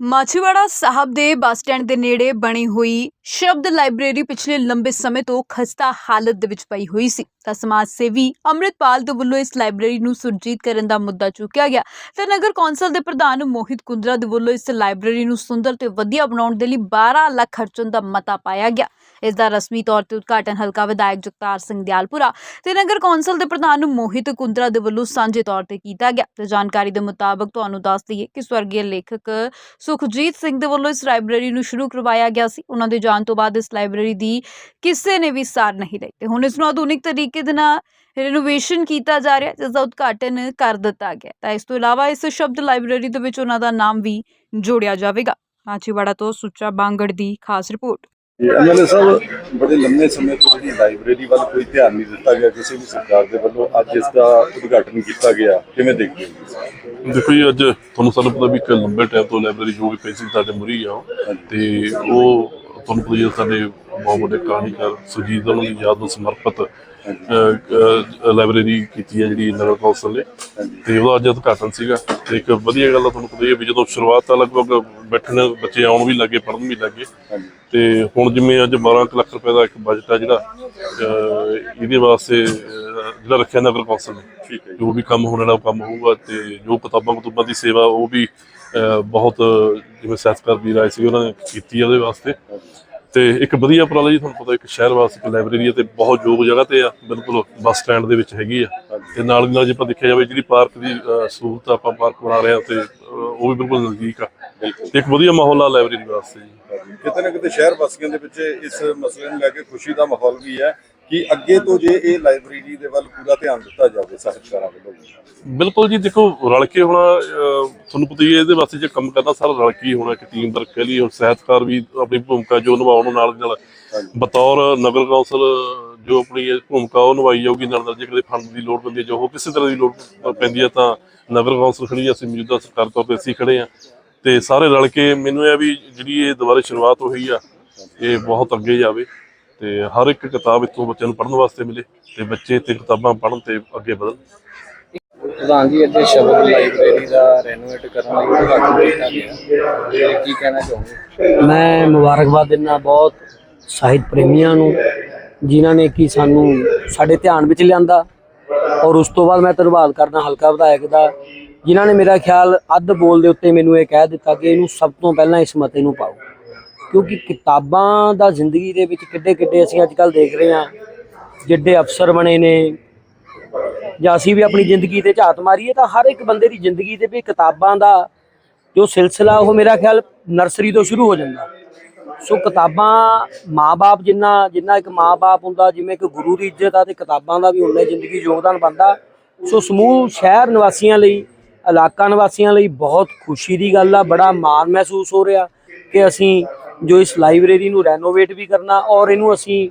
ਮਾਛੀਵਾੜਾ ਸਾਹਿਬ ਦੇ bus stand ਦੇ ਨੇੜੇ ਬਣੀ ਹੋਈ ਸ਼ਬਦ ਲਾਇਬ੍ਰੇਰੀ ਪਿਛਲੇ ਲੰਬੇ ਸਮੇਂ ਤੋਂ ਖਸਤਾ ਹਾਲਤ ਦੇ ਵਿੱਚ ਪਈ ਹੋਈ ਸੀ। ਤਾਂ ਸਮਾਜ ਸੇਵੀ ਅੰਮ੍ਰਿਤਪਾਲ ਦੇ ਵੱਲੋਂ ਇਸ ਲਾਇਬ੍ਰੇਰੀ ਨੂੰ ਸੁਰਜੀਤ ਕਰਨ ਦਾ ਮੁੱਦਾ ਚੁੱਕਿਆ ਗਿਆ। ਤੇ ਨਗਰ ਕੌਂਸਲ ਦੇ ਪ੍ਰਧਾਨ ਮੋਹਿਤ ਕੁੰਦਰਾ ਦੇ ਵੱਲੋਂ ਇਸ ਲਾਇਬ੍ਰੇਰੀ ਨੂੰ ਸੁੰਦਰ ਤੇ ਵਧੀਆ ਬਣਾਉਣ ਦੇ ਲਈ 12 ਲੱਖ ਖਰਚਣ ਦਾ ਮਤਾ ਪਾਇਆ ਗਿਆ। ਇਸ ਦਾ ਰਸਮੀ ਤੌਰ ਤੇ ਉਦਘਾਟਨ ਹਲਕਾ ਵਿਧਾਇਕ ਜਗਤਾਰ ਸਿੰਘ ਦਿਆਲਪੁਰਾ ਤੇ ਨਗਰ ਕੌਂਸਲ ਦੇ ਪ੍ਰਧਾਨ ਮੋਹਿਤ ਕੁੰਦਰਾ ਦੇ ਵੱਲੋਂ ਸਾਂਝੇ ਤੌਰ ਤੇ ਕੀਤਾ ਗਿਆ। ਤੇ ਜਾਣਕਾਰੀ ਦੇ ਮੁਤਾਬਕ ਤੁਹਾਨੂੰ ਦੱਸ ਦਈਏ ਕਿ ਸਵਰਗੀ ਲੇਖਕ ਸੁਖਜੀਤ ਸਿੰਘ ਦੇ ਵੱਲੋਂ ਇਸ ਲਾਇਬ੍ਰੇਰੀ ਨੂੰ ਸ਼ੁਰੂ ਕਰਵਾਇਆ ਗਿਆ ਸੀ। ਉਹਨਾਂ ਦੇ ਜਾਣ ਤੋਂ ਬਾਅਦ ਇਸ ਲਾਇਬ੍ਰੇਰੀ ਦੀ ਕਿਸੇ ਨੇ ਵੀ ਸਾਰ ਨਹੀਂ ਲਈ ਤੇ ਹੁਣ ਇਸ ਨੂੰ ਆਧੁਨਿਕ ਤਰੀਕੇ ਦੇ ਨਾਲ ਰਿਨੋਵੇਸ਼ਨ ਕੀਤਾ ਜਾ ਰਿਹਾ ਜਿਸ ਦਾ ਉਦਘਾਟਨ ਕਰ ਦਿੱਤਾ ਗਿਆ। ਤਾਂ ਇਸ ਤੋਂ ਇਲਾਵਾ ਇਸ ਸ਼ਬਦ ਲਾਇਬ੍ਰੇਰੀ ਦੇ ਵਿੱਚ ਉਹਨਾਂ ਦਾ ਨਾਮ ਵੀ ਜੋੜਿਆ ਜਾਵੇਗਾ। ਮਾਚੀਵਾੜਾ ਤੋਂ ਸੁੱਚਾ ਬਾਂਗੜ ਦੀ ਖਾਸ ਰਿਪੋਰਟ। ਐਮਐਲਏ ਸਾਹਿਬ ਬੜੇ ਲੰਮੇ ਸਮੇਂ ਤੋਂ ਜਿਹੜੀ ਲਾਇਬ੍ਰੇਰੀ ਵੱਲ ਕੋਈ ਧਿਆਨ ਨਹੀਂ ਦਿੱਤਾ ਗਿਆ ਕਿਸੇ ਵੀ ਸਰਕਾਰ ਦੇ ਵੱਲੋਂ ਅੱਜ ਇਸ ਦਾ ਉਦਘਾਟਨ ਕੀਤਾ ਗਿਆ। ਕਿਵੇਂ ਦੇਖਦੇ ਹੋ? ਦੇਖੋ ਜੀ ਅੱਜ ਤੁਹਾਨੂੰ ਸਾਨੂੰ ਪਤਾ ਵੀ ਇੱਕ ਲੰਬੇ ਟਾਈਮ ਤੋਂ ਲਾਇਬ੍ਰੇਰੀ ਜੋ ਵੀ ਸੀ ਸਾਡੇ ਮੁਰੀ ਆ। ਤੇ ਉਹ ਤੁਹਾਨੂੰ ਪਤਾ ਆ ਸਾਡੇ ਬਹੁਤ ਵੱਡੇ ਕਹਾਣੀਕਾਰ ਸੁਜੀਤ ਉਹਨਾਂ ਦੀ ਯਾਦ ਨੂੰ ਸਮਰਪਿਤ ਲਾਇਬ੍ਰੇਰੀ ਕੀਤੀ ਹੈ ਜਿਹੜੀ ਨਗਰ ਕੌਂਸਲ ਨੇ। ਤੇ ਉਹਦਾ ਅੱਜ ਉਦਘਾਟਨ ਸੀਗਾ। ਤੇ ਇੱਕ ਵਧੀਆ ਗੱਲ ਆ ਤੁਹਾਨੂੰ ਪਤਾ ਹੀ ਹੈ ਵੀ ਜਦੋਂ ਸ਼ੁਰੂਆਤ ਆ ਲਗਭਗ ਬੈਠਣ ਬੱਚੇ ਆਉਣ ਵੀ ਲੱਗੇ ਪੜ੍ਹਨ ਵੀ ਲੱਗੇ। ਤੇ ਹੁਣ ਜਿਵੇਂ ਅੱਜ 12 ਕੁ ਲੱਖ ਰੁਪਏ ਦਾ ਇੱਕ ਬਜਟ ਆ ਜਿਹੜਾ ਇਹਦੇ ਵਾਸਤੇ ਜਿਹੜਾ ਰੱਖਿਆ ਨਗਰ ਕੌਂਸਲ ਨੇ। ਠੀਕ ਹੈ ਜੀ। ਜੋ ਵੀ ਕੰਮ ਹੋਣ ਉਹ ਕੰਮ ਹੋਊਗਾ ਤੇ ਜੋ ਕਿਤਾਬਾਂ ਕਤੂਬਾਂ ਦੀ ਸੇਵਾ ਉਹ ਵੀ ਬਹੁਤ ਜਿਵੇਂ ਸਹਿਤਕਾਰ ਵੀਰ ਆਏ ਸੀ ਉਹਨਾਂ ਨੇ ਕੀਤੀ ਉਹਦੇ ਵਾਸਤੇ। ਤੇ ਇੱਕ ਵਧੀਆ ਉਪਰਾਲਾ ਜੀ ਤੁਹਾਨੂੰ ਪਤਾ ਇੱਕ ਸ਼ਹਿਰ ਵਾਸਤੇ ਇੱਕ ਲਾਇਬ੍ਰੇਰੀ ਹੈ ਤੇ ਬਹੁਤ ਯੋਗ ਜਗ੍ਹਾ ਤੇ ਆ ਬਿਲਕੁਲ ਬੱਸ ਸਟੈਂਡ ਦੇ ਵਿੱਚ ਹੈਗੀ ਆ। ਤੇ ਨਾਲ ਦੀ ਨਾਲ ਜੇ ਆਪਾਂ ਦੇਖਿਆ ਜਾਵੇ ਜਿਹੜੀ ਪਾਰਕ ਦੀ ਸਹੂਲਤ ਆਪਾਂ ਪਾਰਕ ਬਣਾ ਰਹੇ ਆ ਤੇ ਉਹ ਵੀ ਬਿਲਕੁਲ ਨਜ਼ਦੀਕ ਆ। ਤੇ ਇੱਕ ਵਧੀਆ ਮਾਹੌਲ ਆ ਲਾਇਬ੍ਰੇਰੀ ਵਾਸਤੇ ਜੀ। ਕਿਤੇ ਨਾ ਕਿਤੇ ਸ਼ਹਿਰ ਵਾਸੀਆਂ ਦੇ ਵਿੱਚ ਇਸ ਮਸਲੇ ਨੂੰ ਲੈ ਕੇ ਖੁਸ਼ੀ ਦਾ ਮਾਹੌਲ ਵੀ ਹੈ। ਕਿ ਅੱਗੇ ਤੋਂ ਜੇ ਇਹ ਲਾਇਬ੍ਰੇਰੀ ਦੇ ਵੱਲ ਪੂਰਾ ਧਿਆਨ ਦਿੱਤਾ ਜਾਵੇ ਸਾਹਿਤਕਾਰਾਂ ਵੱਲੋਂ। ਬਿਲਕੁਲ ਜੀ ਦੇਖੋ ਰਲ ਕੇ ਹੋਣਾ ਤੁਹਾਨੂੰ ਪਤਾ ਹੀ ਹੈ ਇਹਦੇ ਵਾਸਤੇ ਜੇ ਕੰਮ ਕਰਨਾ ਸਾਰਾ ਰਲ ਕੇ ਹੀ ਹੋਣਾ ਕਿ ਟੀਮ ਵਰਕ ਕਹਿ ਲਈ ਹੁਣ ਸਾਹਿਤਕਾਰ ਵੀ ਆਪਣੀ ਭੂਮਿਕਾ ਜੋ ਨਿਭਾਉਣ ਨਾਲ ਨਾਲ ਬਤੌਰ ਨਗਰ ਕੌਂਸਲ ਜੋ ਆਪਣੀ ਇਹ ਭੂਮਿਕਾ ਉਹ ਨਿਭਾਈ ਜਾਊਗੀ ਨਾਲ ਨਾਲ ਜੇ ਕਦੇ ਫੰਡ ਦੀ ਲੋੜ ਪੈਂਦੀ ਹੈ ਜੋ ਕਿਸੇ ਤਰ੍ਹਾਂ ਦੀ ਲੋੜ ਪੈਂਦੀ ਹੈ ਤਾਂ ਨਗਰ ਕੌਂਸਲ ਖੜੀ ਹੈ, ਅਸੀਂ ਮੌਜੂਦਾ ਸਰਕਾਰ ਤੌਰ ਤੇ ਅਸੀਂ ਖੜੇ ਆ ਤੇ ਸਾਰੇ ਰਲ ਕੇ ਮੈਨੂੰ ਇਹ ਵੀ ਜਿਹੜੀ ਇਹ ਦੁਬਾਰਾ ਸ਼ੁਰੂਆਤ ਹੋਈ ਆ ਇਹ ਬਹੁਤ ਅੱਗੇ ਜਾਵੇ। ਤੇ ਹਰ ਇੱਕ ਕਿਤਾਬ ਇੱਥੋਂ ਬੱਚਿਆਂ ਨੂੰ ਪੜ੍ਹਨ ਵਾਸਤੇ ਮਿਲੇ ਤੇ ਬੱਚੇ ਤੇ ਕਿਤਾਬਾਂ ਪੜ੍ਹਨ ਤੇ ਅੱਗੇ ਵਧਣ। ਪ੍ਰਧਾਨ ਜੀ ਅੱਜ ਸ਼ਬਦ ਲਾਇਬ੍ਰੇਰੀ ਦਾ ਰੈਨੋਵੇਟ ਕਰਨ ਲਈ ਉਦਘਾਟਨ ਕੀਤਾ ਗਿਆ। ਤੇ ਕੀ ਕਹਿਣਾ ਚਾਹੋਗੇ? ਮੈਂ ਮੁਬਾਰਕਬਾਦ ਦਿੰਦਾ ਬਹੁਤ ਸਾਹਿਤ ਪ੍ਰੇਮੀਆਂ ਨੂੰ ਜਿਨ੍ਹਾਂ ਨੇ ਕਿ ਸਾਨੂੰ ਸਾਡੇ ਧਿਆਨ ਵਿੱਚ ਲਿਆਂਦਾ ਔਰ ਉਸ ਤੋਂ ਬਾਅਦ ਮੈਂ ਧੰਨਵਾਦ ਕਰਦਾ ਹਲਕਾ ਵਿਧਾਇਕ ਦਾ ਜਿਨ੍ਹਾਂ ਨੇ ਮੇਰਾ ਖਿਆਲ ਅੱਧ ਬੋਲ ਦੇ ਉੱਤੇ ਮੈਨੂੰ ਇਹ ਕਹਿ ਦਿੱਤਾ ਕਿ ਇਹਨੂੰ ਸਭ ਤੋਂ ਪਹਿਲਾਂ ਇਸ ਮਤੇ ਨੂੰ ਪਾਓ। ਕਿਉਂਕਿ ਕਿਤਾਬਾਂ ਦਾ ਜ਼ਿੰਦਗੀ ਦੇ ਵਿੱਚ ਕਿੱਡੇ ਕਿੱਡੇ ਅਸੀਂ ਅੱਜ ਕੱਲ ਦੇਖ ਰਹੇ ਹਾਂ, ਜਿੱਡੇ ਅਫਸਰ ਬਣੇ ਨੇ, ਜਾਂ ਅਸੀਂ ਵੀ ਆਪਣੀ ਜ਼ਿੰਦਗੀ ਤੇ ਝਾਤ ਮਾਰੀਏ, ਤਾਂ ਹਰ ਇੱਕ ਬੰਦੇ ਦੀ ਜ਼ਿੰਦਗੀ ਦੇ ਵੀ ਕਿਤਾਬਾਂ ਦਾ ਜੋ ਸਿਲਸਿਲਾ, ਉਹ ਮੇਰਾ ਖਿਆਲ ਨਰਸਰੀ ਤੋਂ ਸ਼ੁਰੂ ਹੋ ਜਾਂਦਾ। ਸੋ ਕਿਤਾਬਾਂ ਮਾਪੇ ਜਿੰਨਾ ਜਿੰਨਾ ਇੱਕ ਮਾਪੇ ਹੁੰਦਾ, ਜਿਵੇਂ ਇੱਕ ਗੁਰੂ ਦੀ ਇੱਜ਼ਤ ਆ ਤੇ ਕਿਤਾਬਾਂ ਦਾ ਵੀ ਉਨਾ ਜ਼ਿੰਦਗੀ ਯੋਗਦਾਨ ਬਣਦਾ। ਸੋ ਸਮੂਹ ਸ਼ਹਿਰ ਨਿਵਾਸੀਆਂ ਲਈ, ਇਲਾਕਾ ਨਿਵਾਸੀਆਂ ਲਈ ਬਹੁਤ ਖੁਸ਼ੀ ਦੀ ਗੱਲ ਆ, ਬੜਾ ਮਾਣ ਮਹਿਸੂਸ ਹੋ ਰਿਹਾ ਕਿ ਅਸੀਂ ਜੋ ਇਸ ਲਾਇਬ੍ਰੇਰੀ ਨੂੰ ਰੈਨੋਵੇਟ ਵੀ ਕਰਨਾ ਔਰ ਇਹਨੂੰ ਅਸੀਂ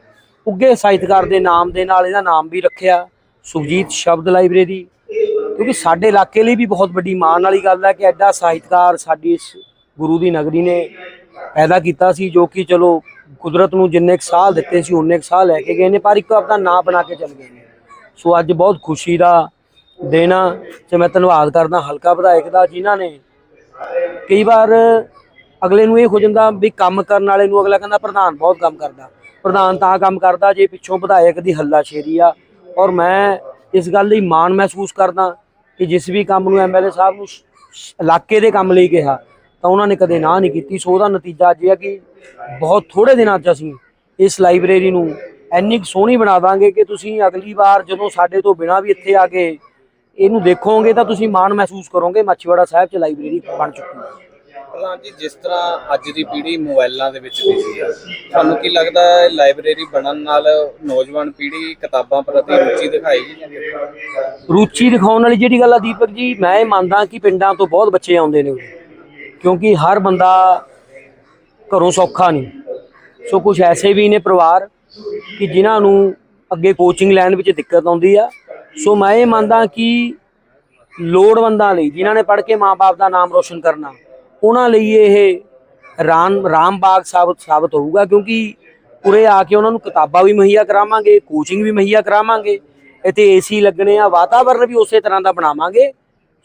ਉੱਗੇ ਸਾਹਿਤਕਾਰ ਦੇ ਨਾਮ ਦੇ ਨਾਲ ਇਹਦਾ ਨਾਮ ਵੀ ਰੱਖਿਆ, ਸੁਖਜੀਤ ਸ਼ਬਦ ਲਾਇਬ੍ਰੇਰੀ। ਕਿਉਂਕਿ ਸਾਡੇ ਇਲਾਕੇ ਲਈ ਵੀ ਬਹੁਤ ਵੱਡੀ ਮਾਣ ਵਾਲੀ ਗੱਲ ਹੈ ਕਿ ਐਡਾ ਸਾਹਿਤਕਾਰ ਸਾਡੀ ਇਸ ਗੁਰੂ ਦੀ ਨਗਰੀ ਨੇ ਪੈਦਾ ਕੀਤਾ ਸੀ, ਜੋ ਕਿ ਚਲੋ ਕੁਦਰਤ ਨੂੰ ਜਿੰਨੇ ਕੁ ਸਾਲ ਦਿੱਤੇ ਸੀ ਉਨੇ ਕੁ ਸਾਲ ਲੈ ਕੇ ਗਏ ਨੇ, ਪਰ ਇੱਕ ਆਪਣਾ ਨਾਂ ਬਣਾ ਕੇ ਚਲ ਗਏ ਨੇ। ਸੋ ਅੱਜ ਬਹੁਤ ਖੁਸ਼ੀ ਦਾ ਦਿਨ ਆ ਤੇ ਮੈਂ ਧੰਨਵਾਦ ਕਰਦਾ ਹਲਕਾ ਵਿਧਾਇਕ ਦਾ, ਜਿਨ੍ਹਾਂ ਨੇ ਕਈ ਵਾਰ ਅਗਲੇ ਨੂੰ ਇਹ ਹੋ ਜਾਂਦਾ ਵੀ ਕੰਮ ਕਰਨ ਵਾਲੇ ਨੂੰ ਅਗਲਾ ਕਹਿੰਦਾ ਪ੍ਰਧਾਨ ਬਹੁਤ ਕੰਮ ਕਰਦਾ। ਪ੍ਰਧਾਨ ਤਾਂ ਕੰਮ ਕਰਦਾ ਜੇ ਪਿੱਛੋਂ ਵਿਧਾਇਕ ਦੀ ਹੱਲਾਸ਼ੇਰੀ ਆ। ਔਰ ਮੈਂ ਇਸ ਗੱਲ ਲਈ ਮਾਣ ਮਹਿਸੂਸ ਕਰਦਾ ਕਿ ਜਿਸ ਵੀ ਕੰਮ ਨੂੰ ਐਮਐਲਏ ਸਾਹਿਬ ਨੂੰ ਇਲਾਕੇ ਦੇ ਕੰਮ ਲਈ ਕਿਹਾ, ਤਾਂ ਉਹਨਾਂ ਨੇ ਕਦੇ ਨਾ ਨਹੀਂ ਕੀਤੀ। ਸੋ ਉਹਦਾ ਨਤੀਜਾ ਅੱਜ ਇਹ ਆ ਕਿ ਬਹੁਤ ਥੋੜੇ ਦਿਨਾਂ 'ਚ ਅਸੀਂ ਇਸ ਲਾਇਬ੍ਰੇਰੀ ਨੂੰ ਇੰਨੀ ਕੁ ਸੋਹਣੀ ਬਣਾ ਦਾਂਗੇ ਕਿ ਤੁਸੀਂ ਅਗਲੀ ਵਾਰ ਜਦੋਂ ਸਾਡੇ ਤੋਂ ਬਿਨਾਂ ਵੀ ਇੱਥੇ ਆ ਕੇ ਇਹਨੂੰ ਦੇਖੋਗੇ ਤਾਂ ਤੁਸੀਂ ਮਾਣ ਮਹਿਸੂਸ ਕਰੋਗੇ। ਮੱਛੀਵਾੜਾ ਸਾਹਿਬ 'ਚ ਲਾਇਬ੍ਰੇਰੀ ਬਣ ਚੁੱਕੀ ਹੈ। ਪ੍ਰਧਾਨ ਜੀ, ਜਿਸ ਤਰ੍ਹਾਂ ਅੱਜ ਦੀ ਪੀੜ੍ਹੀ ਮੋਬਾਈਲਾਂ ਦੇ ਵਿੱਚ ਬਿਜ਼ੀ ਹੈ ਤੁਹਾਨੂੰ ਕੀ ਲੱਗਦਾ ਹੈ, ਲਾਇਬ੍ਰੇਰੀ ਬਣਨ ਨਾਲ ਨੌਜਵਾਨ ਪੀੜ੍ਹੀ ਕਿਤਾਬਾਂ ਪ੍ਰਤੀ ਰੁਚੀ ਦਿਖਾਏਗੀ ਜਾਂ ਨਹੀਂ? ਰੁਚੀ ਦਿਖਾਉਣ ਵਾਲੀ ਜਿਹੜੀ ਗੱਲ ਆ ਦੀਪਕ ਜੀ, ਮੈਂ ਇਹ ਮੰਨਦਾ ਕਿ ਪਿੰਡਾਂ ਤੋਂ ਬਹੁਤ ਬੱਚੇ ਆਉਂਦੇ ਨੇ ਉਰੇ। ਕਿਉਂਕਿ ਹਰ ਬੰਦਾ ਘਰੋਂ ਸੌਖਾ ਨਹੀਂ ਸੋ ਕੁਝ ਐਸੇ ਵੀ ਨੇ ਪਰਿਵਾਰ ਕਿ ਜਿਨ੍ਹਾਂ ਨੂੰ ਅੱਗੇ ਕੋਚਿੰਗ ਲੈਣ ਵਿੱਚ ਦਿੱਕਤ ਆਉਂਦੀ ਆ ਸੋ ਮੈਂ ਇਹ ਮੰਨਦਾ ਕਿ ਲੋੜਵੰਦਾਂ ਲਈ, ਜਿਨ੍ਹਾਂ ਨੇ ਪੜ੍ਹ ਕੇ ਮਾਪੇ ਦਾ ਨਾਮ ਰੋਸ਼ਨ ਕਰਨਾ ਉਹਨਾਂ ਲਈ ਇਹ ਰਾਮ ਰਾਮ ਬਾਗ ਸਾਬਤ ਸਾਬਤ ਹੋਊਗਾ ਕਿਉਂਕਿ ਉਰੇ ਆ ਕੇ ਉਹਨਾਂ ਨੂੰ ਕਿਤਾਬਾਂ ਵੀ ਮੁਹੱਈਆ ਕਰਾਵਾਂਗੇ ਕੋਚਿੰਗ ਵੀ ਮੁਹੱਈਆ ਕਰਾਵਾਂਗੇ ਇੱਥੇ ਏਸੀ ਲੱਗਣੇ ਆ ਵਾਤਾਵਰਨ ਵੀ ਉਸੇ ਤਰ੍ਹਾਂ ਦਾ ਬਣਾਵਾਂਗੇ।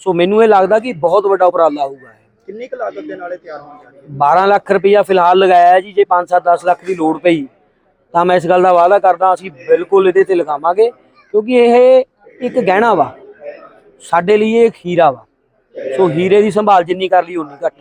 ਸੋ ਮੈਨੂੰ ਇਹ ਲੱਗਦਾ ਕਿ ਬਹੁਤ ਵੱਡਾ ਉਪਰਾਲਾ ਹੋਊਗਾ ਕਿੰਨੀ ਕੁ ਲਾਗਤ ਦੇ ਨਾਲੇ ਤਿਆਰ ਹੋਣ ਜਾ ਰਹੀ ਹੈ? 12 ਲੱਖ ਰੁਪਈਆ ਫਿਲਹਾਲ ਲਗਾਇਆ ਜੀ ਜੇ 5-7 10 ਲੱਖ ਦੀ ਲੋੜ ਪਈ ਤਾਂ ਮੈਂ ਇਸ ਗੱਲ ਦਾ ਵਾਅਦਾ ਕਰਦਾ ਅਸੀਂ ਬਿਲਕੁਲ ਇਹਦੇ ਤੇ ਲਗਾਵਾਂਗੇ ਕਿਉਂਕਿ ਇਹ ਇੱਕ ਗਹਿਣਾ ਵਾ ਸਾਡੇ ਲਈ ਇਹ ਹੀਰਾ ਵਾ। ਸੋ ਹੀਰੇ ਦੀ ਸੰਭਾਲ ਜਿੰਨੀ ਕਰ ਲਈ ਉਨੀ ਘੱਟ